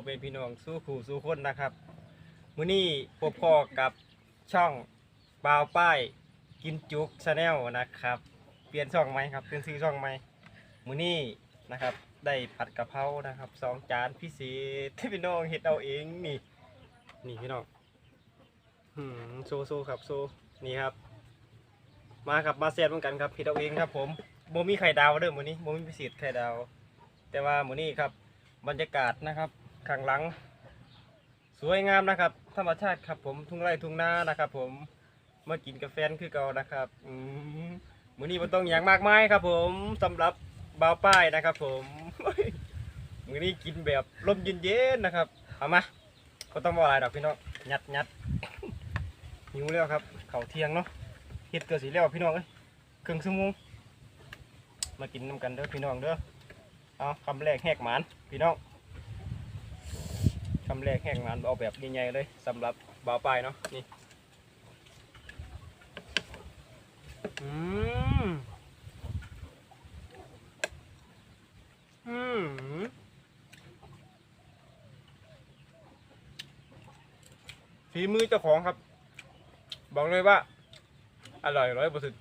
อเป็นพี่น้องสู้ขู่สู้คนนะครับมื้อนี้พบพอกับช่องบาวป้ายกินจุกชาแนลนะครับ เปลี่ยนช่องไหมครับเปลี่ยนชื่อช่องไหมมื้อนี้นะครับ ได้ผัดกะเพรานะครับสองจานพิเศษที่พี่น้องเฮ็ดเอาเองนี่ นี่พี่น้องหืมโซโซครับโซนี่ครับ มาครับมาแซ่บเหมือนกันครับเฮ็ดเอาเองครับ ผมบ่มีไข่ดาวเด้อมื้อนี้บ่มีพิเศษไข่ดาว แต่ว่ามื้อนี้ครับบรรยากาศนะครับ ข้างหลัง สวยงามนะครับ ธรรมชาติครับ ผมทุ่งไร่ทุ่งนานะครับ ผมมากินกาแฟคือเก่านะครับอืมมื้อนี้มันต้องอย่างมากมายครับ ผมสำหรับบ่าวป้ายนะครับ ผมมื้อนี้กินแบบลมเย็นๆนะครับเอามาก็ต้องบอกอะไรดอกพี่น้องยัดยัดหิวแล้วครับเขาเที่ยงเนาะเฮ็ดเกิดสีแล้วพี่น้องเอ้ยครึ่งชั่วโมงมากินน้ำกันเด้อพี่น้องเด้อเอาคำแรกแหกหมานพี่น้อง คำแรกแหกหมานเอาแบบใหญ่ๆเลยสำหรับบาวปลายเนาะนี่อืมอืมฝีมือเจ้าของครับ บอกเลยว่า อร่อยร้อยเปอร์เซ็นต์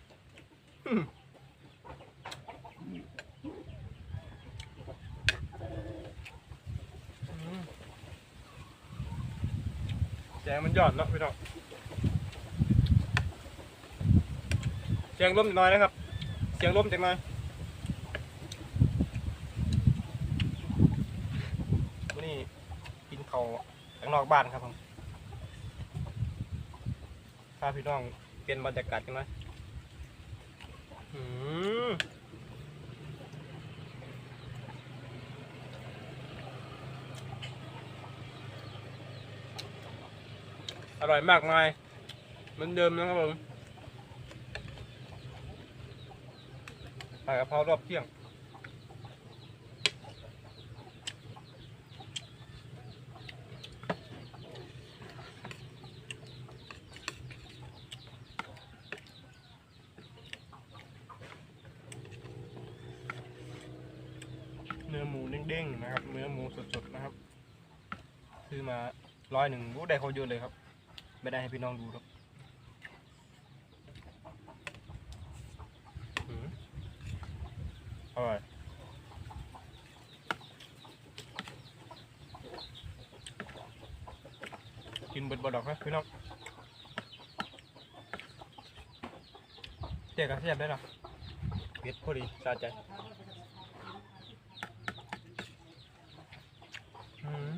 แส งมันหย่อนเนาะพี่น้องเสียงลมจักหน่อยนะครับ เสียงลมจังหน่อยนี่กินเขาข้างนอกบ้านครับผมพาพี่น้องเปลี่ยนบรรยากาศกันหน่อยอืม อร่อยมากมาย เหมือนเดิมนะครับผมผัดกะเพรารอบเที่ยง เนื้อหมูเด้งๆนะครับ เนื้อหมูสดๆนะครับ ซื้อมาร้อยหนึ่งรู้ได้เขาเยอะเลยครับ ไม่ได้ให้พี่น้องดูครับอืมอร่อยกินเบิดบดอกนะพี่น้องเจ๊กับเสียบได้หรอเผ็ดพอดีสะใจอืม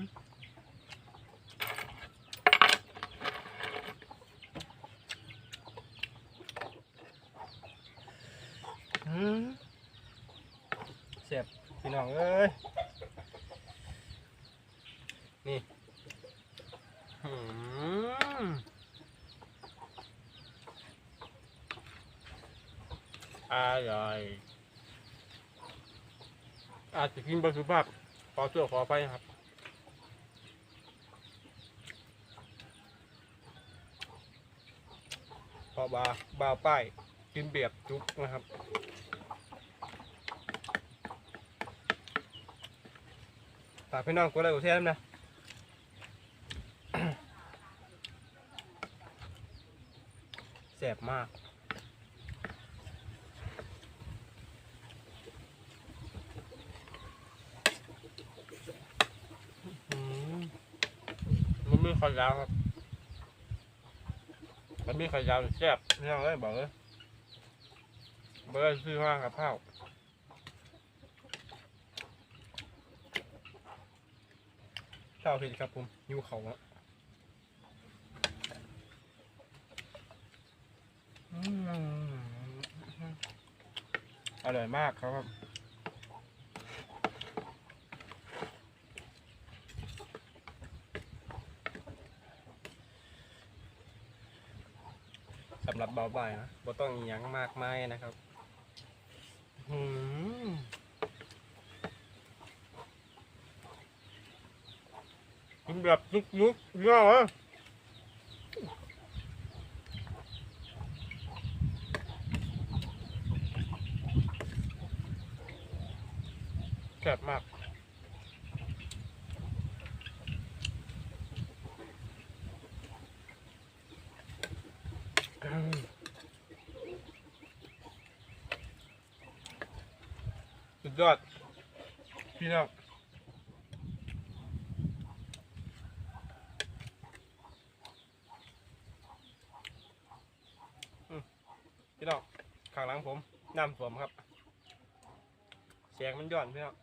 เสียบพี่น้องเอ้ย นี่อร่อยอาจจะกินบะสุภาพขอเสื้อขอไปครับพอบาบาป้ายกินเบียบจุกนะครับ ฝากพี่น้องกดไลค์กดแชร์ด้วยนะแสบมากอืมมันไม่ขยาวครับมันมีไข่ยาวแซ่บพี่น้องเอ้ยบอกเลยเบอร์ซื้อมากับข้าว ข้าวผิดครับผมยูเขาอะอร่อยมากครับสำหรับเบาบ่ายนะบ่ต้องยังมากมายนะครับันแบบนุกนุกเงี้วะแซ่บมากสุดยอดพี่น้อง พี่น้องข้างหลังผมน้ำสวมครับเสียงมันย้อนพี่น้อง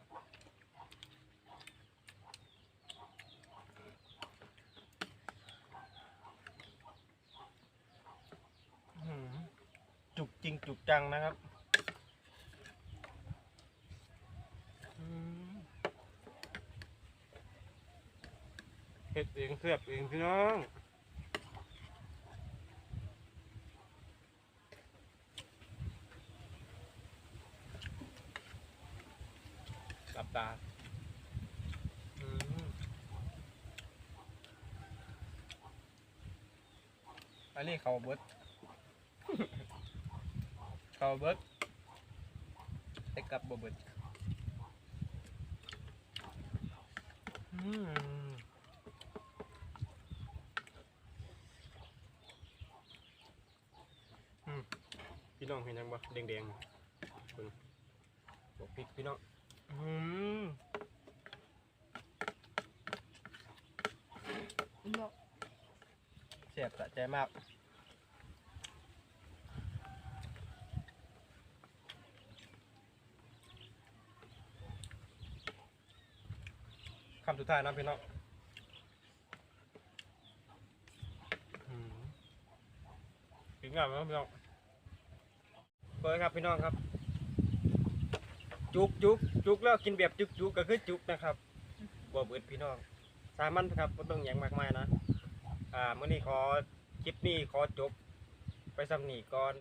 จุกจริงจุกจังนะครับเฮ็ดเองเสียบเองพี่น้อง หลับตาอืมอันนี้เขาเบิด เขาเบิดแต่กลับบ่เบิดอืมอืมพี่น้องเห็นยังบ่แดงๆเบิ่งบอกพริกพี่น้องอืม เสียบสะใจมากคำสุดท้ายนะพี่น้องอืมถึงงานแล้วพี่น้องเปิดครับพี่น้องครับ จุกจุกจุกแล้วกินแบบจุกจุกก็คือจุกนะครับบ่เบิดพี่น้อง สามันครับบ่ต้องหยังมากมายนะ อ่ามื้อนี้ขอคลิปนี้ขอจบไปสำนีก่อน